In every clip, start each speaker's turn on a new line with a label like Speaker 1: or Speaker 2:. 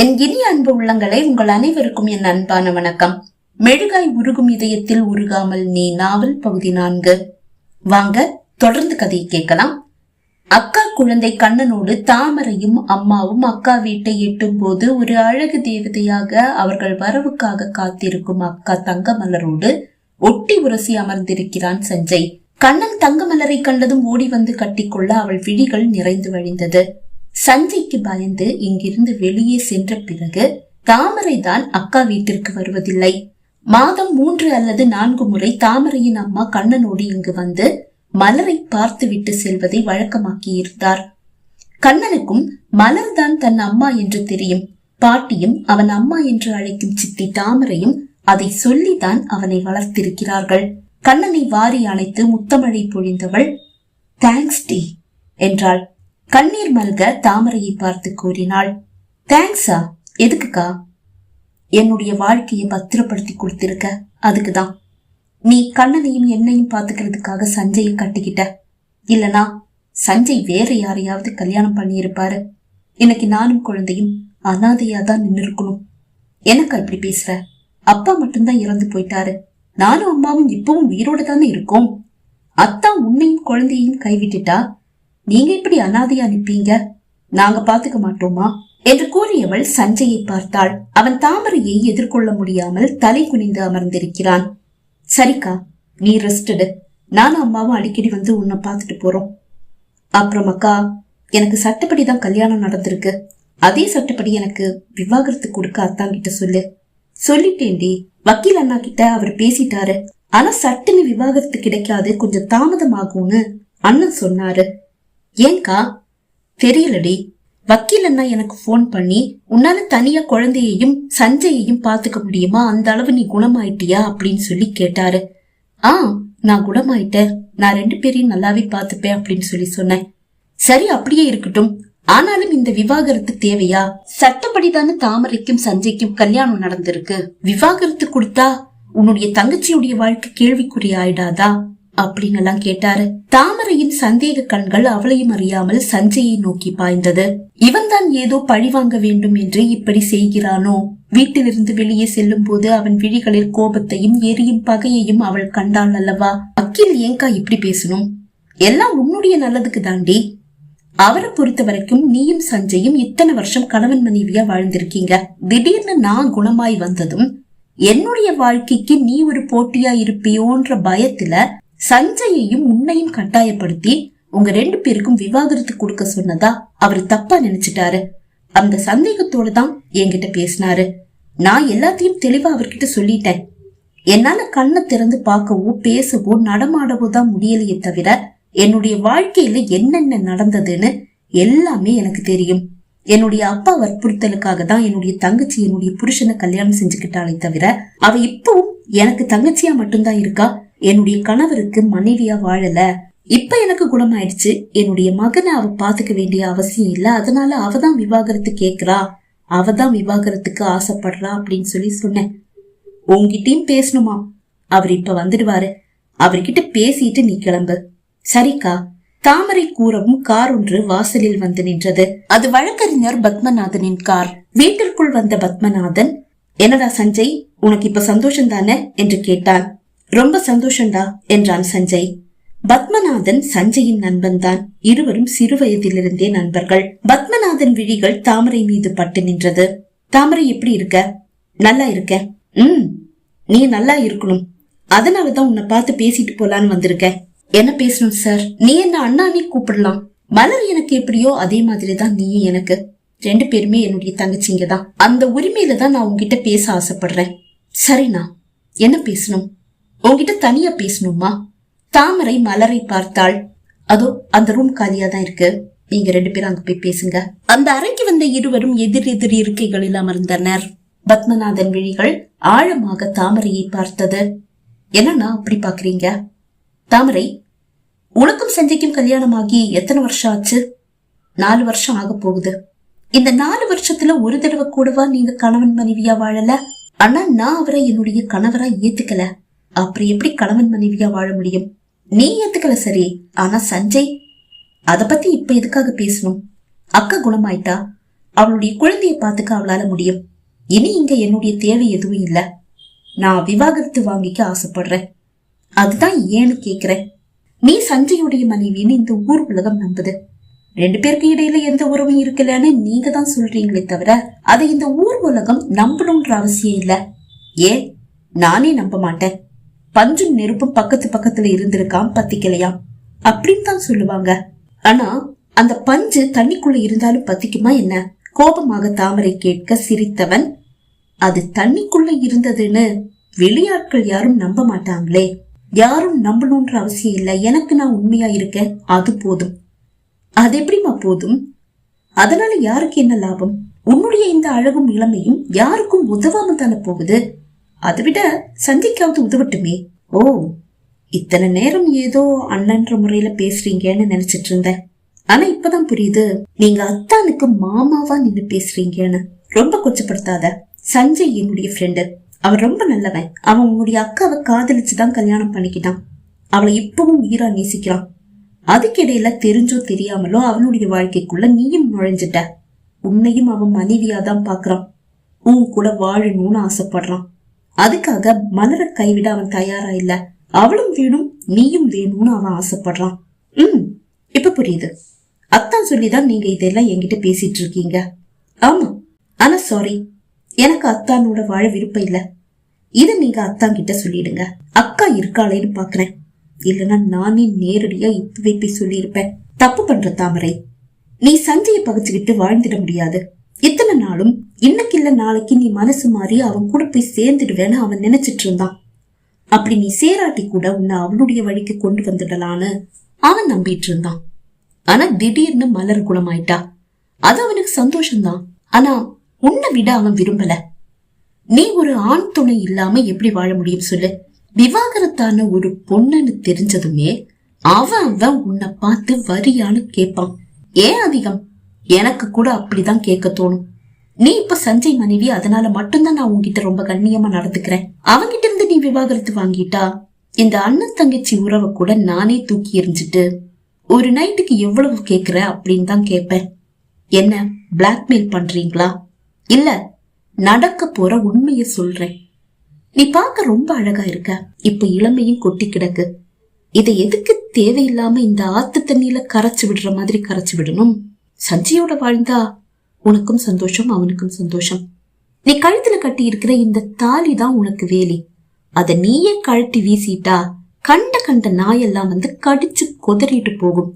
Speaker 1: என் இனிய அன்பு உள்ளங்களை உங்கள் அனைவருக்கும் என் அன்பான வணக்கம். மெழுகாய் உருகும் இதயத்தில் உருகாமல் நீ நாவல் பகுதி நான்கு. வாங்க தொடர்ந்து கதையை கேட்கலாம். அக்கா குழந்தை கண்ணனோடு தாமரையும் அம்மாவும் அக்கா வீட்டை எட்டும் போது ஒரு அழகு தேவதையாக அவர்கள் வரவுக்காக காத்திருக்கும் அக்கா தங்கமலரோடு ஒட்டி உரசி அமர்ந்திருக்கிறான் சஞ்சய். கண்ணன் தங்கமலரை கண்டதும் ஓடி வந்து கட்டிக்கொள்ள அவள் விழிகள் நிறைந்து வழிந்தது. சஞ்சய்க்கு பயந்து இங்கிருந்து வெளியே சென்ற பிறகு தாமரை தான் அக்கா வீட்டிற்கு வருவதில்லை. மாதம் மூன்று அல்லது நான்கு முறை தாமரையின் அம்மா கண்ணனோடு இங்கு வந்து மலரை பார்த்து விட்டு செல்வதை வழக்கமாக்கி இருந்தார் கண்ணனுக்கும் மலர்தான் தன் அம்மா என்று தெரியும். பாட்டியும் அவன் அம்மா என்று அழைக்கும் சித்தி தாமரையும் அதை சொல்லிதான் அவனை வளர்த்திருக்கிறார்கள். கண்ணனை வாரி அணைத்து முத்தமழை பொழிந்தவள் தேங்க்ஸ் டி என்றாள். கண்ணீர் மல்க தாமரையை பார்த்து கூறினாள் தேங்க்ஸா எதுக்குக்கா? என்னுடைய வாழ்க்கையை பத்திரப்படுத்தி கொடுத்திருக்க. அதுக்குதான். நீ கண்ணனையும் என்னையும் பாத்துக்கிறதுக்காக சஞ்சயை கட்டிக்கிட்ட. இல்லனா சஞ்சய் வேற யாரையாவது கல்யாணம் பண்ணியிருப்பாரு. இன்னைக்கு நானும் குழந்தையும் அனாதையா தான் நின்று இருக்கணும் எனக்கா இப்படி பேசுற? அப்பா மட்டும்தான் இறந்து போயிட்டாரு. நானும் அம்மாவும் இப்பவும் உயிரோட தானே இருக்கோம். அத்தா உன்னையும் குழந்தையையும் கைவிட்டுட்டா நீங்க இப்படி அனாதையா நிற்பீங்க நாங்க பாத்துக்க மாட்டோமா? என்று கூறியவள் சஞ்சயை பார்த்தாள். அவன் தாமரையை எதிர்கொள்ள முடியாமல் தலை குனிந்து அமர்ந்திருக்கிறான். சரிக்கா நீ ரெஸ்டடு நானும் அம்மாவும் அடிக்கடி வந்து உன்னை பார்த்துட்டு போறோம். அப்புறம் அக்கா எனக்கு சட்டப்படி தான் கல்யாணம் நடந்திருக்கு. அதே சட்டப்படி எனக்கு விவாகரத்து கொடுக்க அத்தாங்கிட்ட சொல்லு. சொல்லிட்டேன்டி. வக்கீல் அண்ணா கிட்ட அவர் பேசிட்டாரு. ஆனா சட்டுன்னு விவாகரத்து கிடைக்காது கொஞ்சம் தாமதமாகும்னு அண்ணன் சொன்னாரு. ஏன்கா? தெரியலடி. வக்கீல் அண்ணா எனக்கு ஃபோன் பண்ணி உன்னால தனியா குழந்தையையும் சஞ்சயையும் பாத்துக்க முடியுமா? அந்த அளவு நீ குணமாயிட்டியா? அப்படின்னு சொல்லி கேட்டாரு. ஆ நான் குணமாயிட்டேன். நான் ரெண்டு பேரையும் நல்லாவே பாத்துப்பேன் அப்படின்னு சொல்லி சொன்னேன். சரி அப்படியே இருக்கட்டும். ஆனாலும் இந்த விவாகரத்து தேவையா? சட்டப்படிதான தாமரைக்கும் சஞ்சய்க்கும் கல்யாணம் நடந்திருக்கு. விவாகரத்து கொடுத்தா உன்னுடைய தங்கச்சியுடைய வாழ்க்கை கேள்விக்குறி ஆயிடாதா அப்படிங்கெல்லாம் கேட்டாரு. தாமரையின் சந்தேக கண்கள் அவளையும் அறியாமல் சஞ்சயை நோக்கி பாய்ந்தது. இவன்தான் ஏதோ பழி வாங்க வேண்டும் என்று இப்படி செய்கிறானோ? வீட்டிலிருந்து வெளியே செல்லும் போது அவன் விழிகளில் கோபத்தையும் எரியும் பகையையும் அவள் கண்டாள் அல்லவா? அக்கில் ஏங்கா இப்படி பேசணும்? எல்லாம் உன்னுடைய நல்லதுக்கு தாண்டி. அவரை பொறுத்த வரைக்கும் நீயும் சஞ்சயும் இத்தனை வருஷம் கணவன் மனைவியா வாழ்ந்திருக்கீங்க. திடீர்னு நான் குணமாய் வந்ததும் என்னுடைய வாழ்க்கைக்கு நீ ஒரு போட்டியா இருப்பியோன்ற பயத்துல சஞ்சயையும் உன்னையும் கட்டாயப்படுத்தி உங்க ரெண்டு பேருக்கும் விவாகரத்து கொடுக்க சொன்னதா அவர் தப்பா நினைச்சிட்டாரு. அந்த சந்தேகத்தோட தான் என்கிட்ட பேசினாரு. நான் எல்லாத்தையும் தெளிவா அவர்கிட்ட சொல்லிட்டேன். என்னால கண்ணை திறந்து பார்க்கவோ பேசவோ நடமாடவோ தான் முடியலையே தவிர என்னுடைய வாழ்க்கையில என்னென்ன நடந்ததுன்னு எல்லாமே எனக்கு தெரியும். என்னுடைய அப்பா வற்புறுத்தலுக்காக தான் என்னுடைய தங்கச்சி என்னுடைய புருஷனை கல்யாணம் செஞ்சுக்கிட்டாலே தவிர அவ இப்பவும் எனக்கு தங்கச்சியா மட்டும்தான் இருக்கா? என்னுடைய கணவருக்கு மனைவியா வாழல. இப்ப எனக்கு குணமாயிடுச்சு. என்னுடைய மகனை அவ பாத்துக்க வேண்டிய அவசியம் இல்ல. அதனால அவ தான் விவாகரத்து கேக்குறா. அவ தான் விவாகரத்துக்கு ஆசைப்படுறா அப்படின்னு சொல்லி சொன்னேன். உங்ககிட்டயும் பேசணுமா? அவர் இப்ப வந்துடுவாரு. அவர்கிட்ட பேசிட்டு நீ கிளம்பு. சரிக்கா. தாமரை கூறவும் கார் ஒன்று வாசலில் வந்து நின்றது. அது வழக்கறிஞர் பத்மநாதனின் கார். வீட்டிற்குள் வந்த பத்மநாதன் என்னடா சஞ்சய்? உனக்கு இப்ப சந்தோஷம் தானே? என்று கேட்டான். ரொம்ப சந்தோஷம்டா என்றான் சஞ்சய். பத்மநாதன் சஞ்சயின் நண்பன் தான். இருவரும் சிறுவயதிலிருந்தே நண்பர்கள். பத்மநாதன் விழிகள் தாமரை மீது பட்டு நின்றது. தாமரை எப்படி இருக்க? நல்லா இருக்க. ம் நீ நல்லா இருக்கணும். அதனாலதான் உன்னை பார்த்து பேசிட்டு போலான்னு வந்திருக்க. என்ன பேசணும் சார் நீ என்ன அண்ணானே கூப்பிடலாம். மலர் எனக்கு எப்படியோ அதே மாதிரி தான் நீயும் எனக்கு. ரெண்டு பேருமே என்னுடைய தங்கச்சிங்க தான். அந்த உரிமையில தான் நான் உங்ககிட்ட பேச ஆசைப்படுறேன். சரிண்ணா என்ன பேசணும்? உங்ககிட்ட தனியா பேசணுமா? தாமரை மலரை பார்த்தாள். அதோ அந்த ரூம் காலியா தான் இருக்கு. நீங்க ரெண்டு பேரும் அங்க போய் பேசுங்க. அந்த அறைக்கு வந்த இருவரும் எதிர் எதிர் இருக்கைகளில் அமர்ந்தனர். பத்மநாதன் விழிகள் ஆழமாக தாமரையை பார்த்தது. என்னண்ணா அப்படி பாக்குறீங்க தாமரை உனக்கும் சஞ்சய்க்கும் கல்யாணமாகி எத்தனை வருஷம் ஆச்சு? நாலு வருஷம் ஆக போகுது. இந்த நாலு வருஷத்துல ஒரு தடவை கூடவா நீங்க கணவன் மனைவியா வாழல? ஆனா நான் அவரை என்னுடைய கணவரா ஏத்துக்கல. அப்புறம் எப்படி கணவன் மனைவியா வாழ முடியும்? நீ ஏத்துக்கல சரி ஆனா சஞ்சய் அத பத்தி இப்ப எதுக்காக பேசணும்? அக்கா குணமாயிட்டா? அவளுடைய குழந்தையை பார்த்துக்க அவளால முடியும். இனி இங்க என்னுடைய தேவை எதுவும் இல்ல. நான் விவாகரத்து வாங்கிக்க ஆசைப்படுறேன். அதுதான் ஏன்னு கேக்குறேன். நீ சஞ்சயுடைய மனைவின்னு இந்த ஊர் உலகம் நம்புது. ரெண்டு பேருக்கு இடையில எந்த உறவும் இருக்கலன்னு நீங்க தான் சொல்றீங்களே தவிர அதை இந்த ஊர் உலகம் நம்பணும்ன்ற அவசியம் இல்ல. ஏன்? நானே நம்ப மாட்டேன். பஞ்சும் நெருப்பும் பக்கத்து பக்கத்துல இருந்திருக்காம் பத்திக்கலையாம் அப்படின்னு தான் சொல்லுவாங்க. ஆனா அந்த பஞ்சு தண்ணிக்குள்ள இருந்தாலும் பத்திக்குமா என்ன? கோபமாக தாமரை கேட்க சிரித்தவன் அது தண்ணிக்குள்ள இருந்ததுன்னு வெளியாட்கள் யாரும் நம்ப மாட்டாங்களே. யாரும் நம்பணும்ன்ற அவசியம் இல்லை. எனக்கு நான் உண்மையா இருக்கேன். அது போதும். அது எப்படிமா போதும்? அதனால யாருக்கு என்ன லாபம்? உன்னுடைய இந்த அழகும் இளமையும் யாருக்கும் உதவாம தானே போகுது? அதை விட சந்திக்காவது உதவட்டுமே. ஓ இத்தனை நேரம் ஏதோ அண்ணன்ற முறையில பேசுறீங்கன்னு நினைச்சிட்டு இருந்தேன் ஆனா இப்பதான் புரியுது. நீங்க அத்தானுக்கு மாமாவா நின்னு பேசுறீங்கன்னு ரொம்ப கொச்சப்படுத்தாத. சஞ்சய் என்னுடைய ஃப்ரெண்டு அவன் ரொம்ப நல்லவன். அவன் உன்னுடைய அக்காவை காதலிச்சுதான் கல்யாணம் பண்ணிக்கிட்டான். அவளை இப்பவும் உயிரா நேசிக்கிறான். அதுக்கிடையில தெரிஞ்சோ தெரியாமலோ அவனுடைய வாழ்க்கைக்குள்ள நீயும் நுழைஞ்சிட்ட. உன்னையும் அவன் மனைவியா தான் பாக்குறான். உன் கூட வாழணும்னு ஆசைப்படுறான். அதுக்காக மலரை கைவிட அவன் தயாரா இல்ல. அவளும் வேணும் நீயும் வேணும்னு அவன் ஆசைப்படுறான். ம் இப்ப புரியுது. அத்தான் சொல்லிதான் நீங்க இதெல்லாம் என்கிட்ட பேசிட்டு இருக்கீங்க. ஆமா. ஆனா சாரி எனக்கு அத்தானோட வாழ விருப்பம் இல்ல. இத நீங்க அத்தான் கிட்ட சொல்லிடுங்க. அக்கா இருக்காளேன்னு பாக்குறேன். இல்லனா நானே நேரடியா இப்பவே போய் சொல்லியிருப்பேன். தப்பு பண்ற தாமரை. நீ சஞ்சையை பகிச்சுக்கிட்டு வாழ்ந்திட முடியாது. இத்தனை நாளும் இன்னைக்கு இல்ல நாளைக்கு நீ மனசு மாறி அவன் கூட போய் சேர்ந்துடுவேன்னு அவன் நினைச்சிட்டு இருந்தான் அப்படி நீ சேராட்டி கூட உன்னை அவனுடைய வழிக்கு கொண்டு வந்துடலான்னு அவன் நம்பிட்டு இருந்தான் ஆனா திடீர்னு மலர் குணமாயிட்டா. அது அவனுக்கு சந்தோஷம்தான். ஆனா உன்னை விட அவன் விரும்பல. நீ ஒரு ஆண் துணை இல்லாம எப்படி வாழ முடியும் சொல்லு? விவாகரத்தான ஒரு பொண்ணுன்னு தெரிஞ்சதுமே அவன் அவன் உன்னை பார்த்து வரியான்னு கேட்பான் ஏன் அதிகம்? எனக்கு கூட அப்படிதான் கேட்க தோணும். நீ இப்ப சஞ்சய் மனைவி அதனால மட்டும்தான் நான் உங்ககிட்ட ரொம்ப கண்ணியமா நடந்துக்கிறேன். அவங்கிட்ட இருந்து நீ விவாகரத்து வாங்கிட்டா இந்த அண்ணன் தங்கச்சி உறவை கூட நானே தூக்கி எறிஞ்சிட்டு ஒரு நைட்டுக்கு எவ்வளவு கேக்குற அப்படின்னு தான் கேட்பேன். என்ன பிளாக்மெயில் பண்றீங்களா? இல்ல நடக்க போற உண்மைய சொல்றேன். நீ பார்க்க ரொம்ப அழகா இருக்க. இப்ப இளமையும் கொட்டி கிடக்கு. இதை எதுக்கு தேவையில்லாம இந்த ஆத்து தண்ணியில கரைச்சு விடுற மாதிரி கரைச்சு விடணும்? சஞ்சியோட வாழ்ந்தா உனக்கும் சந்தோஷம் அவனுக்கும் சந்தோஷம். நீ கழுத்துல கட்டி இருக்கிற இந்த தாலி தான் உனக்கு வேலி. அத நீயே கழட்டி வீசிட்டா கண்ட கண்ட நாயெல்லாம் வந்து கடிச்சு கொதறிட்டு போகும்.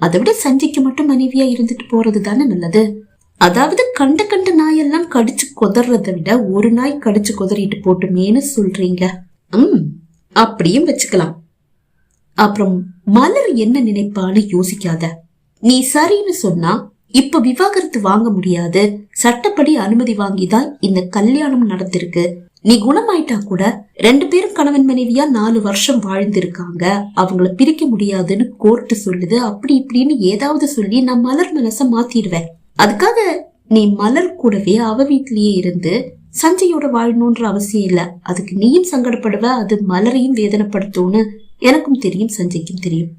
Speaker 1: அதை விட சஞ்சய்க்கு மட்டும் மனைவியா இருந்துட்டு போறது தானே நல்லது? அதாவது கண்ட கண்ட நாயெல்லாம் கடிச்சு கொதறதை விட ஒரு நாய் கடிச்சு கொதறிட்டு போட்டுமேன்னு சொல்றீங்க. ம் அப்படியும் வச்சுக்கலாம். அப்புறம் மலர் என்ன நினைப்பான்னு யோசிக்காத. நீ சரின்னு சொன்னா இப்ப விவாகரத்து வாங்க முடியாது. சட்டப்படி அனுமதி வாங்கிதான் இந்த கல்யாணம் நடந்திருக்கு. நீ குணமாயிட்டா கூட ரெண்டு பேரும் கணவன் மனைவியா நாலு வருஷம் வாழ்ந்திருக்காங்க. அவங்கள பிரிக்க முடியாதுன்னு கோர்ட்டு சொல்லுது. அப்படி இப்படின்னு ஏதாவது சொல்லி நான் மலர் மனச மாத்திடுவேன். அதுக்காக நீ மலர் கூடவே அவ வீட்லயே இருந்து சஞ்சயோட வாழணும்ன்ற அவசியம் இல்ல. அதுக்கு நீயும் சங்கடப்படுவ அது மலரையும் வேதனைப்படுத்தும்னு எனக்கும் தெரியும் சஞ்சய்க்கும் தெரியும்.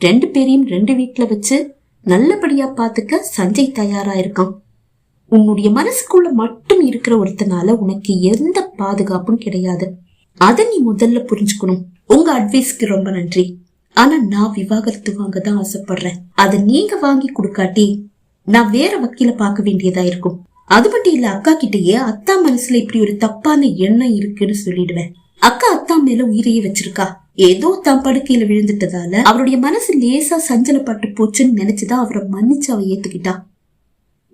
Speaker 1: ரெண்டு பேரையும் ரெண்டு வீட்டுல வச்சு நல்லபடியா பாத்துக்க சஞ்சய் தயாரா இருக்கான். உன்னுடைய மனசுக்குள்ள மட்டும் இருக்கிற ஒருத்தனால உனக்கு எந்த பாதுகாப்பும் கிடையாது. அத நீ முதல்ல புரிஞ்சுக்கணும். உங்க அட்வைஸ்க்கு ரொம்ப நன்றி. ஆனா நான் விவாகரத்து வாங்க தான் ஆசைப்படுறேன். அதை நீங்க வாங்கி கொடுக்காட்டி நான் வேற வக்கீல பார்க்க வேண்டியதா இருக்கும். அது மட்டும் இல்ல அக்கா கிட்டயே அத்தா மனசுல இப்படி ஒரு தப்பான எண்ணம் இருக்குன்னு சொல்லிடுவேன். அக்கா அத்தா மேல உயிரையே வச்சிருக்கா. ஏதோ தான் படுக்கையில விழுந்துட்டதால அவருடைய மனசு லேசா சஞ்சலப்பட்டு போச்சுன்னு நினைச்சுதான் அவரை மன்னிச்சு அவ ஏத்துக்கிட்டா?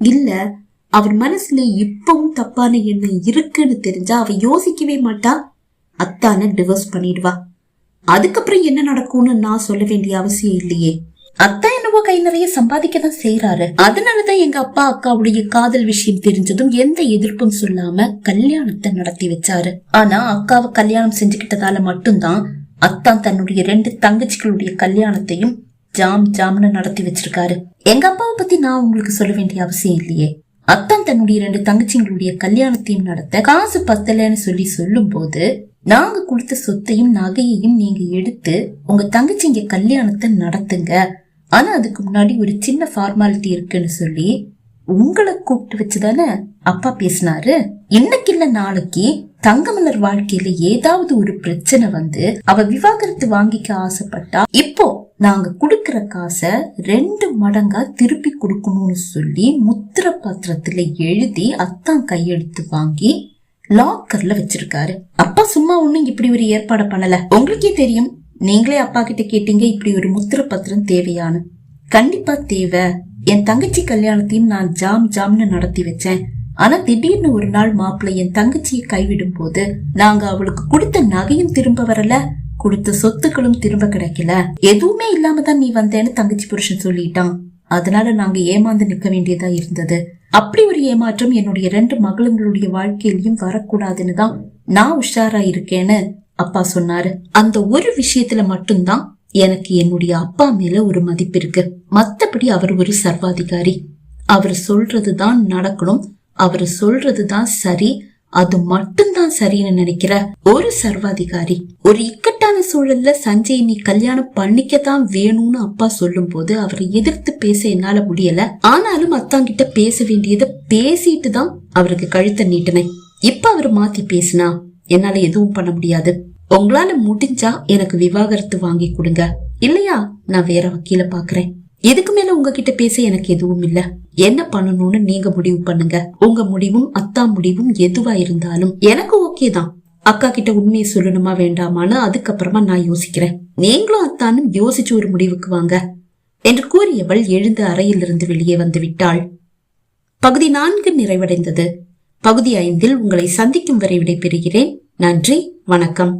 Speaker 1: இல்ல அவர் மனசுல இப்பவும் தப்பான எண்ணம் இருக்குன்னு தெரிஞ்சா அவ யோசிக்கவே மாட்டா? அத்தான டிவோர்ஸ் பண்ணிடுவா. அதுக்கப்புறம் என்ன நடக்கும்னு நான் சொல்ல வேண்டிய அவசியம் இல்லையே. அத்தா என்னவோ கை நிறைய சம்பாதிக்க தான் செய்யறாரு அதனாலதான் எங்க அப்பா அக்காவுடைய காதல் விஷயம் தெரிஞ்சதும் எந்த எதிர்ப்பும் சொல்லாம கல்யாணத்தை நடத்தி வச்சாரு. ஆனா அக்காவை கல்யாணம் செஞ்சுக்கிட்டதால மட்டும்தான் அத்தான் தன்னுடைய ரெண்டு தங்கச்சிகளுடைய கல்யாணத்தையும் ஜாம் ஜாம்னு நடத்தி வச்சிருக்காரு. எங்க அப்பாவை பத்தி நான் உங்களுக்கு சொல்ல வேண்டிய அவசியம் இல்லையே. அத்தான் தன்னுடைய ரெண்டு தங்கச்சிங்களுடைய கல்யாணத்தையும் நடத்த காசு பத்தலன்னு சொல்லி சொல்லும் போது நாங்க கொடுத்த சொத்தையும் நகையையும் நீங்க எடுத்து உங்க தங்கச்சிங்க கல்யாணத்தை நடத்துங்க. ஆனா அதுக்கு முன்னாடி ஒரு சின்ன ஃபார்மாலிட்டி இருக்குன்னு சொல்லி உங்களை கூப்பிட்டு வச்சுதானே அப்பா பேசினாரு? இன்னைக்கு இல்ல நாளைக்கு தங்கமலர் வாழ்க்கையில ஏதாவது ஒரு பிரச்சனை வந்து அவ விவாகரத்து வாங்கிக்க ஆசைப்பட்டா இப்போ நாங்க குடுக்கற காசை ரெண்டு மடங்கா திருப்பி கொடுக்கணும்னு சொல்லி முத்திர பத்திரத்துல எழுதி அத்தான் கையெழுத்து வாங்கி லாக்கர்ல வச்சிருக்காரு. அப்பா சும்மா ஒண்ணும் இப்படி ஒரு ஏற்பாடு பண்ணல. உங்களுக்கே தெரியும் நீங்களே அப்பா கிட்ட கேட்டீங்க இப்படி ஒரு முத்திர பத்திரம் தேவையான்னு. கண்டிப்பா தேவை. என் தங்கச்சி கல்யாணத்தையும் நான் ஜாம் ஜாம்னு நடத்தி வச்சேன். ஆனா திடீர்னு ஒரு நாள் மாப்பிள்ளை என் தங்கச்சியை கைவிடும் போது நாங்க அவளுக்கு கொடுத்த நகையும் திரும்ப வரல கொடுத்த சொத்துக்களும் திரும்ப கிடைக்கல. எதுவுமே இல்லாம தான் நீ வந்தேன்னு தங்கச்சி புருஷன் சொல்லிட்டான். அதனால நாங்க ஏமாந்து நிக்க வேண்டியதா இருந்தது. அப்படி ஒரு ஏமாற்றம் என்னுடைய ரெண்டு மகளுங்களுடைய வாழ்க்கையிலையும் வரக்கூடாதுன்னு தான் நான் உஷாரா இருக்கேன்னு அப்பா சொன்னாரு. அந்த ஒரு விஷயத்துல மட்டும்தான் எனக்கு என்னுடைய அப்பா மேல ஒரு மதிப்பு இருக்கு. மத்தபடி அவர் ஒரு சர்வாதிகாரி. அவர் சொல்றதுதான் நடக்கணும் அவர் சொல்றதுதான் சரி அது மட்டும்தான் சரின்னு நினைக்கிற ஒரு சர்வாதிகாரி. ஒரு இக்கட்டான சூழல்ல சஞ்சய் நீ கல்யாணம் பண்ணிக்கத்தான் வேணும்னு அப்பா சொல்லும் போது அவரை எதிர்த்து பேச என்னால முடியல. ஆனாலும் அத்தாங்கிட்ட பேச வேண்டியதை பேசிட்டு தான் அவருக்கு கழுத்தை நீட்டினேன். இப்ப அவர் மாத்தி பேசினா என்னால எதுவும் பண்ண முடியாது. உங்களால முடிஞ்சா எனக்கு விவாகரத்து வாங்கி கொடுங்க. இல்லையா? நான் வேற வக்கீல பாக்குறேன். இதுக்கு மேல உங்ககிட்ட பேச எனக்கு எதுவும் இல்ல? என்ன பண்ணணும்னு நீங்க முடிவு பண்ணுங்க. உங்க முடிவும் அத்தா முடிவும் எதுவா இருந்தாலும் எனக்கு ஓகே தான். அக்கா கிட்ட உண்மையை சொல்லணுமா வேண்டாமான்னு அதுக்கப்புறமா நான் யோசிக்கிறேன். நீங்களும் அத்தானும் யோசிச்சு ஒரு முடிவுக்கு வாங்க என்று கூறியவள் எழுந்து அறையிலிருந்து வெளியே வந்து விட்டாள். பகுதி நான்கு நிறைவடைந்தது. பகுதி ஐந்தில் உங்களை சந்திக்கும் வரை விடைபெறுகிறேன். நன்றி வணக்கம்.